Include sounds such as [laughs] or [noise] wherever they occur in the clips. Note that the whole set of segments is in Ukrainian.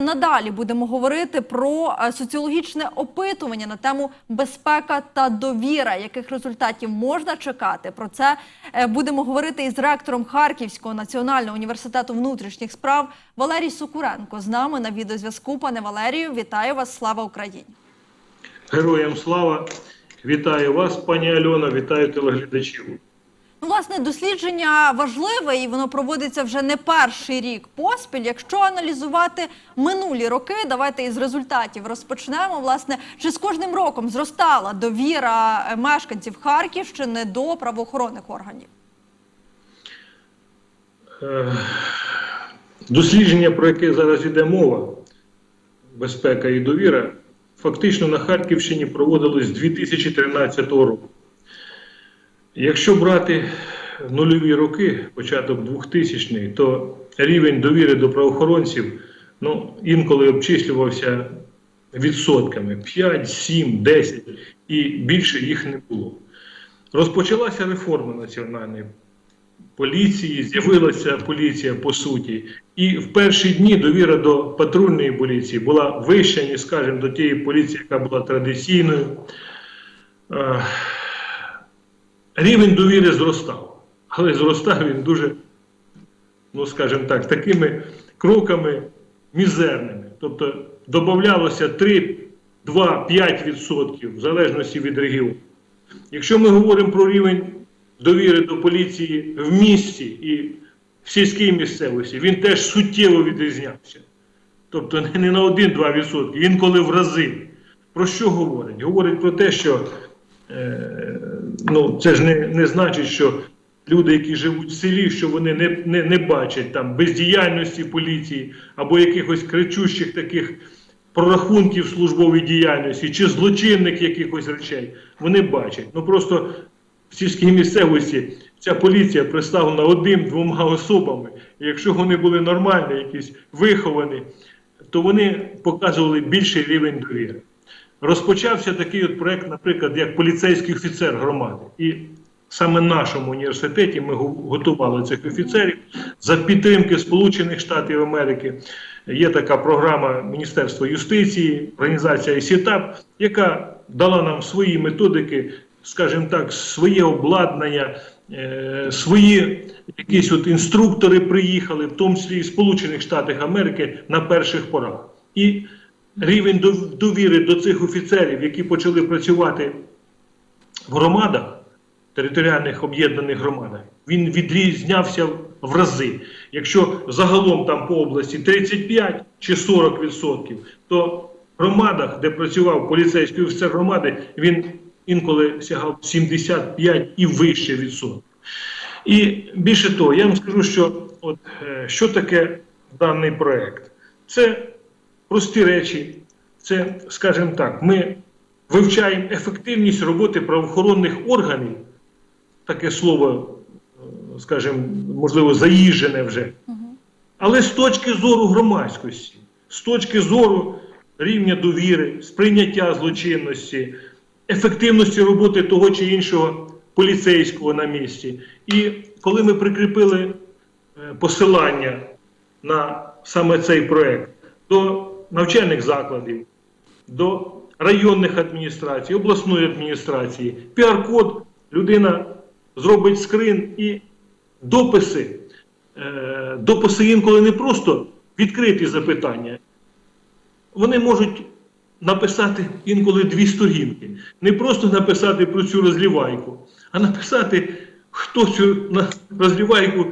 Надалі будемо говорити про е, соціологічне опитування на тему безпека та довіра, яких результатів можна чекати. Про це е, будемо говорити із ректором Харківського національного університету внутрішніх справ Валерій Сокуренко. З нами на відеозв'язку. Пане Валерію, вітаю вас! Слава Україні! Героям слава! Вітаю вас, пані Альона, вітаю телеглядачів. Власне, дослідження важливе і воно проводиться вже не перший рік поспіль. Якщо аналізувати минулі роки, давайте із результатів розпочнемо. Власне, чи з кожним роком зростала довіра е, мешканців Харківщини до правоохоронних органів? Е, Дослідження, про яке зараз йде мова, безпека і довіра, фактично на Харківщині проводилось з 2013 року. Якщо брати нульові роки, початок 2000 то рівень довіри до правоохоронців ну, інколи обчислювався відсотками 5, 7, 10 і більше їх не було. Розпочалася реформа національної поліції, з'явилася поліція по суті. І в перші дні довіра до патрульної поліції була вища, ніж, скажімо, до тієї поліції, яка була традиційною. Рівень довіри зростав, але зростав він дуже, ну скажімо так, такими кроками мізерними. Тобто додавалося 3, 2, 5% в залежності від регіону. Якщо ми говоримо про рівень довіри до поліції в місті і в сільській місцевості, він теж суттєво відрізнявся. Тобто не на 1-2%, інколи в рази. Про що говорить? Говорить про те, що ну, це ж не, не значить, що люди, які живуть в селі, що вони не, не, не бачать там бездіяльності поліції або якихось кричущих таких прорахунків службової діяльності чи злочинних якихось речей. Вони бачать. Ну просто в сільській місцевості ця поліція представлена одним-двома особами. І якщо вони були нормальні, якісь виховані, то вони показували більший рівень довіри. Розпочався такий от проект, наприклад, як поліцейський офіцер громади. І саме в нашому університеті ми го- готували цих офіцерів за підтримки Сполучених Штатів Америки. Є така програма Міністерства юстиції, організація ICTAP, яка дала нам свої методики, скажімо так, своє обладнання, е, свої якісь от інструктори приїхали, в тому числі і Сполучених Штатів Америки на перших порах. І рівень довіри до цих офіцерів, які почали працювати в громадах, територіальних об'єднаних громадах, він відрізнявся в рази. Якщо загалом там по області 35 чи 40 відсотків, то в громадах, де працював поліцейський офіцер громади, він інколи сягав 75 і вище відсотків. І більше того, я вам скажу, що от, е, що таке даний проект. Це прості речі. Це, скажімо так, ми вивчаємо ефективність роботи правоохоронних органів, таке слово, е, скажімо, можливо, заїжджене вже. Але з точки зору громадськості, з точки зору рівня довіри, сприйняття злочинності, ефективності роботи того чи іншого поліцейського на місці. І коли ми прикріпили е, посилання на саме цей проект до навчальних закладів, до районних адміністрацій, обласної адміністрації, піар-код, людина зробить скрин і дописи. Е, дописи інколи не просто відкриті запитання. Вони можуть написати інколи дві сторінки. Не просто написати про цю розлівайку, а написати, хто цю розлівайку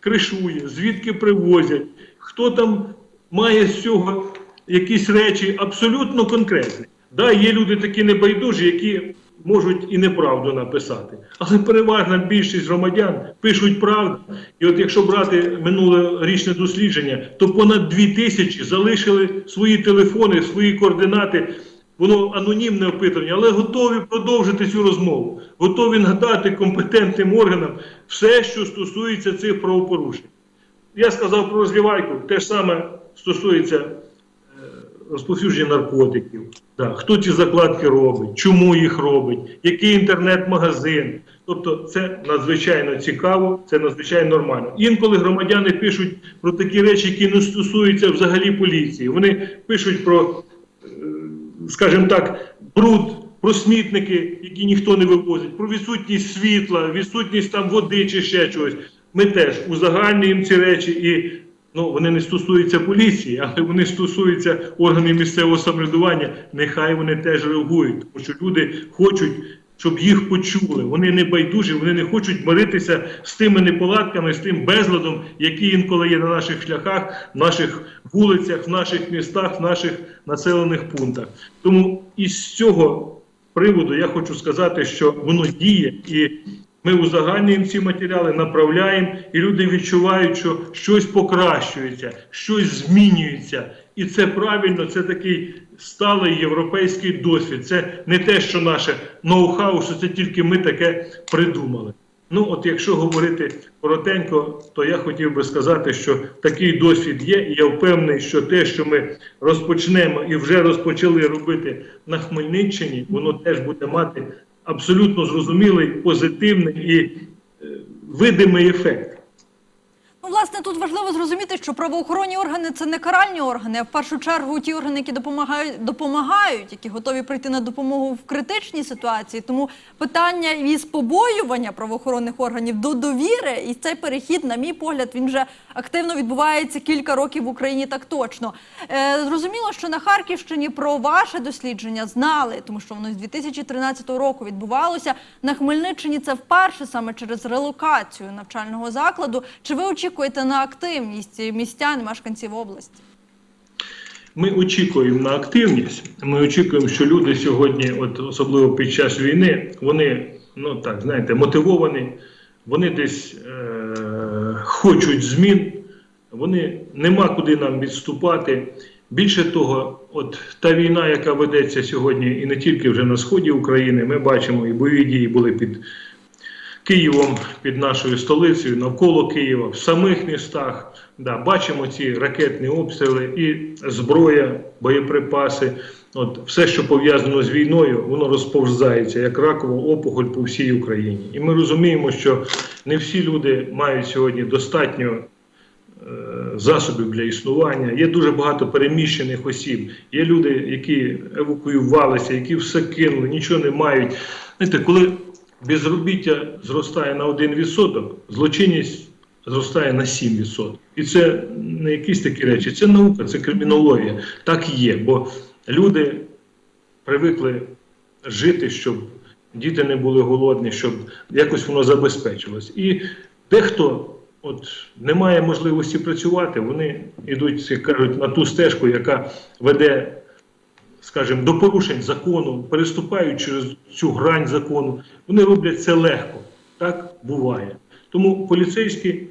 кришує, звідки привозять, хто там має з цього якісь речі абсолютно конкретні. Да, є люди такі небайдужі, які можуть і неправду написати. Але переважна більшість громадян пишуть правду. І от якщо брати минулорічне дослідження, то понад дві тисячі залишили свої телефони, свої координати. Воно анонімне опитування, але готові продовжити цю розмову, готові надати компетентним органам все, що стосується цих правопорушень. Я сказав про розлівайку, те ж саме стосується розповсюдження наркотиків. Да. Хто ці закладки робить, чому їх робить, який інтернет-магазин, Тобто це надзвичайно цікаво, це надзвичайно нормально. Інколи громадяни пишуть про такі речі, які не стосуються взагалі поліції. Вони пишуть про, е, скажімо так, бруд, про смітники, які ніхто не вивозить, про відсутність світла, відсутність там води чи ще чогось. Ми теж узагальнюємо ці речі і. Ну, вони не стосуються поліції, але вони стосуються органів місцевого самоврядування. Нехай вони теж реагують, тому що люди хочуть, щоб їх почули. Вони не байдужі, вони не хочуть миритися з тими неполадками, з тим безладом, який інколи є на наших шляхах, в наших вулицях, в наших містах, в наших населених пунктах. Тому із цього приводу я хочу сказати, що воно діє і. Ми узагальнюємо ці матеріали, направляємо, і люди відчувають, що щось покращується, щось змінюється. І це правильно, це такий сталий європейський досвід. Це не те, що наше ноу-хау, що це тільки ми таке придумали. Ну, от якщо говорити коротенько, то я хотів би сказати, що такий досвід є, і я впевнений, що те, що ми розпочнемо і вже розпочали робити на Хмельниччині, воно теж буде мати абсолютно зрозумілий, позитивний і е, видимий ефект. Ну, власне, тут важливо зрозуміти, що правоохоронні органи це не каральні органи, а в першу чергу ті органи, які допомагають, допомагають, які готові прийти на допомогу в критичній ситуації. Тому питання із побоювання правоохоронних органів до довіри, і цей перехід, на мій погляд, він вже активно відбувається кілька років в Україні. Так точно е, зрозуміло, що на Харківщині про ваше дослідження знали, тому що воно з 2013 року відбувалося. На Хмельниччині це вперше саме через релокацію навчального закладу. Чи ви очікуєте на активність містян, мешканців області? Ми очікуємо на активність. Ми очікуємо, що люди сьогодні, от особливо під час війни, вони ну так знаєте, мотивовані, вони десь е- хочуть змін, вони нема куди нам відступати. Більше того, от та війна, яка ведеться сьогодні, і не тільки вже на сході України, ми бачимо, і бойові дії були під Києвом, під нашою столицею, навколо Києва, в самих містах. Да, бачимо ці ракетні обстріли і зброя, боєприпаси. От все, що пов'язано з війною, воно розповзається як ракова опухоль по всій Україні. І ми розуміємо, що не всі люди мають сьогодні достатньо е, засобів для існування. Є дуже багато переміщених осіб. Є люди, які евакуювалися, які все кинули, нічого не мають. Знаєте, коли безробіття зростає на 1%, злочинність зростає на 7%. І це не якісь такі речі, це наука, це кримінологія. Так є, бо люди привикли жити, щоб діти не були голодні, щоб якось воно забезпечилось. І дехто от не має можливості працювати, вони йдуть, як кажуть, на ту стежку, яка веде скажімо, до порушень закону, переступають через цю грань закону, вони роблять це легко. Так буває. Тому поліцейські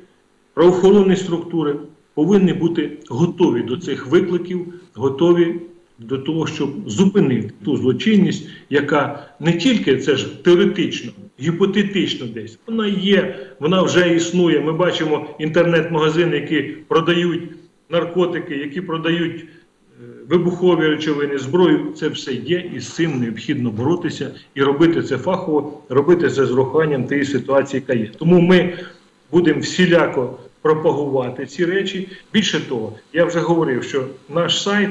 правоохоронні структури повинні бути готові до цих викликів, готові до того, щоб зупинити ту злочинність, яка не тільки це ж теоретично, гіпотетично десь, вона є, вона вже існує. Ми бачимо інтернет-магазини, які продають наркотики, які продають вибухові речовини, зброю, це все є, і з цим необхідно боротися і робити це фахово, робити це з рахуванням тієї ситуації, яка є. Тому ми будемо всіляко пропагувати ці речі. Більше того, я вже говорив, що наш сайт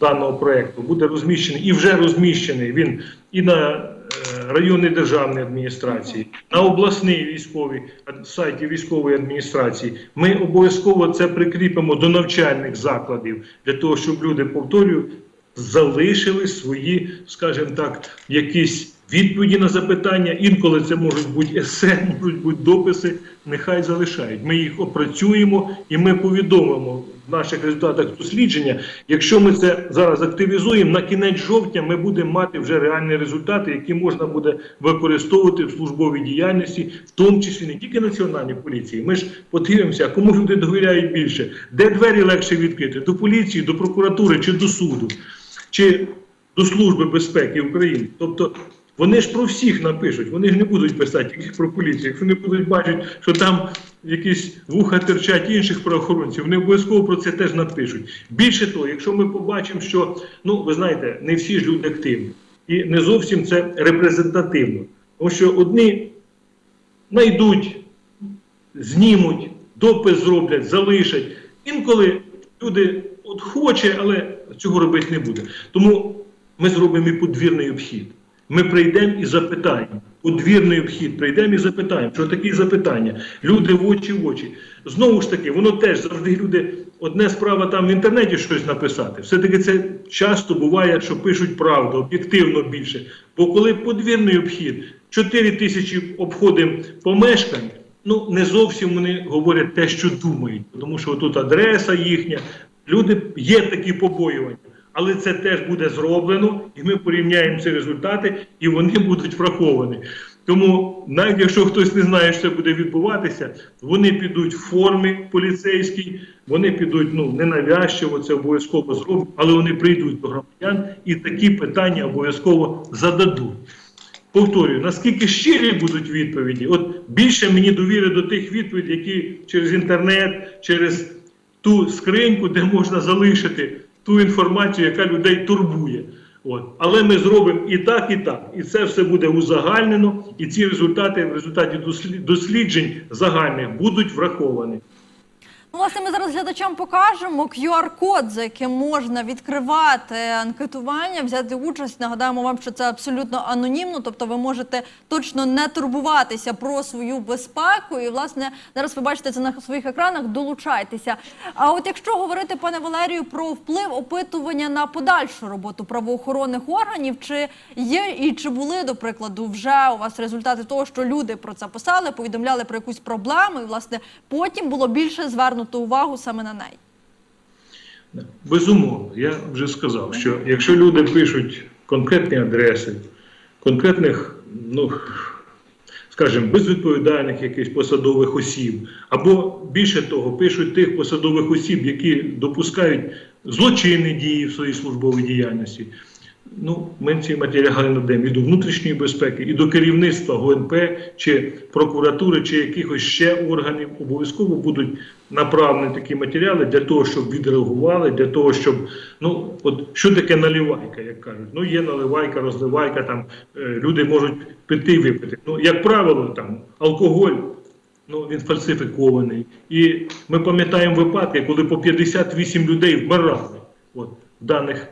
даного проекту буде розміщений і вже розміщений він і на е, державні адміністрації, на обласній військовій ад- сайті військової адміністрації. Ми обов'язково це прикріпимо до навчальних закладів для того, щоб люди повторюю залишили свої, скажімо так, якісь відповіді на запитання. Інколи це можуть бути есе, [laughs] можуть бути дописи. Нехай залишають. Ми їх опрацюємо і ми повідомимо в наших результатах дослідження. Якщо ми це зараз активізуємо, на кінець жовтня ми будемо мати вже реальні результати, які можна буде використовувати в службовій діяльності, в тому числі не тільки національній поліції. Ми ж подивимося, кому люди довіряють більше, де двері легше відкрити до поліції, до прокуратури чи до суду, чи до Служби безпеки України. Тобто вони ж про всіх напишуть, вони ж не будуть писати тільки про поліцію. Якщо вони будуть бачити, що там якісь вуха терчать інших правоохоронців, вони обов'язково про це теж напишуть. Більше того, якщо ми побачимо, що ну ви знаєте, не всі ж люди активні, і не зовсім це репрезентативно. Тому що одні знайдуть, знімуть, допис зроблять, залишать. Інколи люди от хоче, але цього робити не буде. Тому ми зробимо і подвірний обхід. Ми прийдемо і запитаємо. Подвірний обхід, прийдемо і запитаємо, що такі запитання. Люди в очі в очі. Знову ж таки, воно теж завжди люди. Одне справа там в інтернеті щось написати. Все-таки це часто буває, що пишуть правду, об'єктивно більше. Бо коли подвірний обхід, 4 тисячі обходимо помешкань, ну не зовсім вони говорять те, що думають, тому що тут адреса їхня, люди є такі побоювання. Але це теж буде зроблено, і ми порівняємо ці результати, і вони будуть враховані. Тому, навіть якщо хтось не знає, що це буде відбуватися, вони підуть в формі поліцейській, вони підуть ну ненавязчиво, це обов'язково зроблять, але вони прийдуть до громадян і такі питання обов'язково зададуть. Повторюю, наскільки щирі будуть відповіді, от більше мені довіри до тих відповідей, які через інтернет, через ту скриньку, де можна залишити ту інформацію, яка людей турбує. От. Але ми зробимо і так, і так. І це все буде узагальнено, і ці результати в результаті дослід- досліджень загальних будуть враховані. Власне, ми зараз глядачам покажемо QR-код, за яким можна відкривати анкетування, взяти участь. Нагадаємо вам, що це абсолютно анонімно, тобто ви можете точно не турбуватися про свою безпеку. І, власне, зараз ви бачите це на своїх екранах. Долучайтеся. А от якщо говорити, пане Валерію, про вплив опитування на подальшу роботу правоохоронних органів, чи є і чи були, до прикладу, вже у вас результати того, що люди про це писали, повідомляли про якусь проблему, і власне потім було більше звернуто увагу саме на неї. Безумовно, я вже сказав, що якщо люди пишуть конкретні адреси, конкретних, ну скажімо, безвідповідальних якихось посадових осіб, або більше того, пишуть тих посадових осіб, які допускають злочинні дії в своїй службовій діяльності. Ну, ці матеріали надаємо і до внутрішньої безпеки, і до керівництва ГУНП чи прокуратури, чи якихось ще органів обов'язково будуть направлені такі матеріали для того, щоб відреагували, для того, щоб ну от що таке наливайка, як кажуть. Ну є наливайка, розливайка, там е, люди можуть пити випити. Ну, як правило, там алкоголь. Ну, він фальсифікований. І ми пам'ятаємо випадки, коли по 58 людей вмирали от, в даних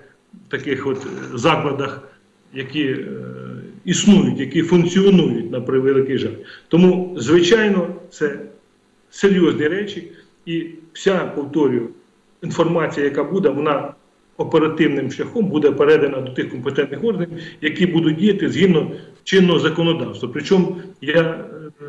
таких от е, закладах, які е, існують, які функціонують на превеликий жаль. Тому, звичайно, це серйозні речі, і вся, повторюю, інформація, яка буде, вона оперативним шляхом буде передана до тих компетентних органів, які будуть діяти згідно чинного законодавства. Причому я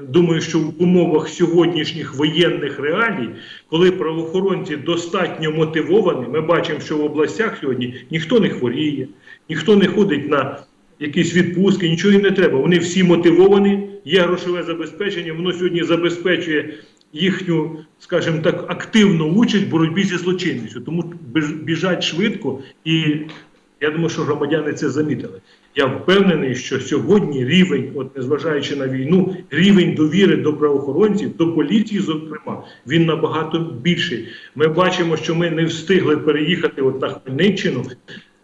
думаю, що в умовах сьогоднішніх воєнних реалій, коли правоохоронці достатньо мотивовані, ми бачимо, що в областях сьогодні ніхто не хворіє, ніхто не ходить на якісь відпустки, нічого їм не треба. Вони всі мотивовані, є грошове забезпечення, воно сьогодні забезпечує їхню, скажімо так, активну участь в боротьбі зі злочинністю. Тому біж- біжать швидко, і я думаю, що громадяни це замітили. Я впевнений, що сьогодні рівень, от незважаючи на війну, рівень довіри до правоохоронців, до поліції, зокрема, він набагато більший. Ми бачимо, що ми не встигли переїхати от на Хмельниччину.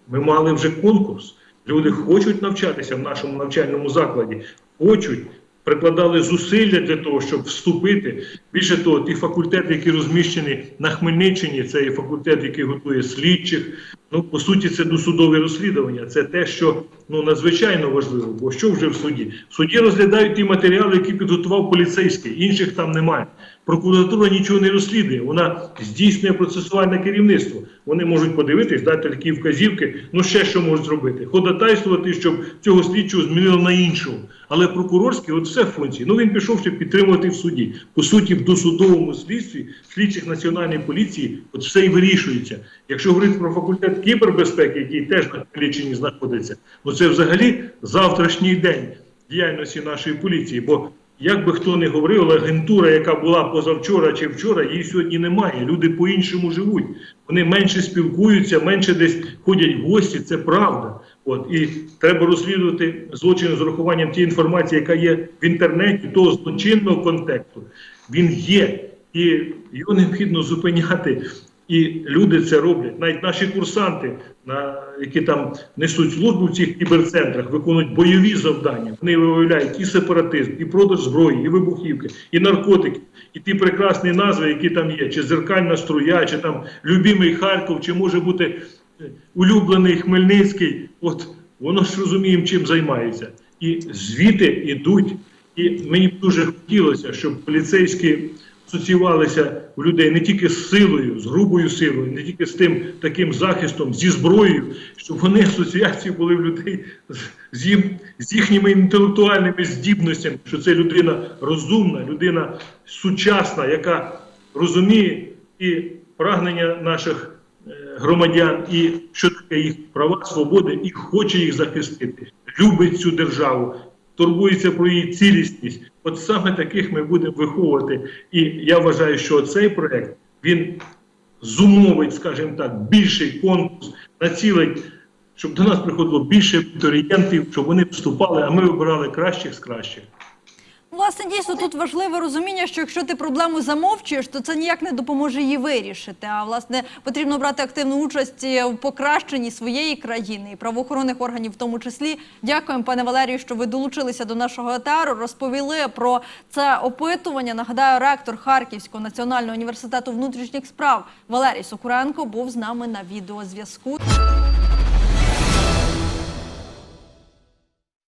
Ми мали вже конкурс. Люди хочуть навчатися в нашому навчальному закладі, хочуть, прикладали зусилля для того, щоб вступити. Більше того, ті факультети, які розміщені на Хмельниччині, це є факультет, який готує слідчих. Ну, по суті, це досудове розслідування. Це те, що ну надзвичайно важливо. Бо що вже в суді? В суді розглядають ті матеріали, які підготував поліцейський, інших там немає. Прокуратура нічого не розслідує, вона здійснює процесуальне керівництво. Вони можуть подивитись, дати такі вказівки. Ну ще що можуть зробити? Ходатайствувати, щоб цього слідчого змінили на іншого. Але прокурорський, от все функції. Ну він пішов, щоб підтримувати в суді. По суті, в досудовому слідстві слідчих національної поліції, от все і вирішується. Якщо говорити про факультет кібербезпеки, який теж на Хмельниччині знаходиться, ну це взагалі завтрашній день діяльності нашої поліції. Бо як би хто не говорив, агентура, яка була позавчора чи вчора, її сьогодні немає. Люди по-іншому живуть. Вони менше спілкуються, менше десь ходять в гості. Це правда. От і треба розслідувати злочин з урахуванням тієї інформації, яка є в інтернеті, того злочинного контексту. Він є, і його необхідно зупиняти. І люди це роблять. Навіть наші курсанти, на, які там несуть службу в цих кіберцентрах, виконують бойові завдання. Вони виявляють і сепаратизм, і продаж зброї, і вибухівки, і наркотики, і ті прекрасні назви, які там є, чи зеркальна струя, чи там любимий Харків, чи може бути улюблений Хмельницький. От воно ж розуміємо, чим займається. І звіти йдуть. І мені б дуже хотілося, щоб поліцейські асоціювалися у людей не тільки з силою, з грубою силою, не тільки з тим таким захистом, зі зброєю, щоб вони асоціації були в людей з, їм, з їхніми інтелектуальними здібностями, що це людина розумна, людина сучасна, яка розуміє і прагнення наших громадян, і що таке їх права, свободи, і хоче їх захистити, любить цю державу, турбується про її цілісність. От саме таких ми будемо виховувати. І я вважаю, що цей проект він зумовить, скажімо так, більший конкурс, націлить, щоб до нас приходило більше абітурієнтів, щоб вони вступали, а ми вибирали кращих з кращих. Власне, дійсно тут важливе розуміння, що якщо ти проблему замовчуєш, то це ніяк не допоможе її вирішити. А власне потрібно брати активну участь в покращенні своєї країни і правоохоронних органів, в тому числі. Дякуємо, пане Валерію, що ви долучилися до нашого етеру, розповіли про це опитування. Нагадаю, ректор Харківського національного університету внутрішніх справ Валерій Сокуренко був з нами на відеозв'язку.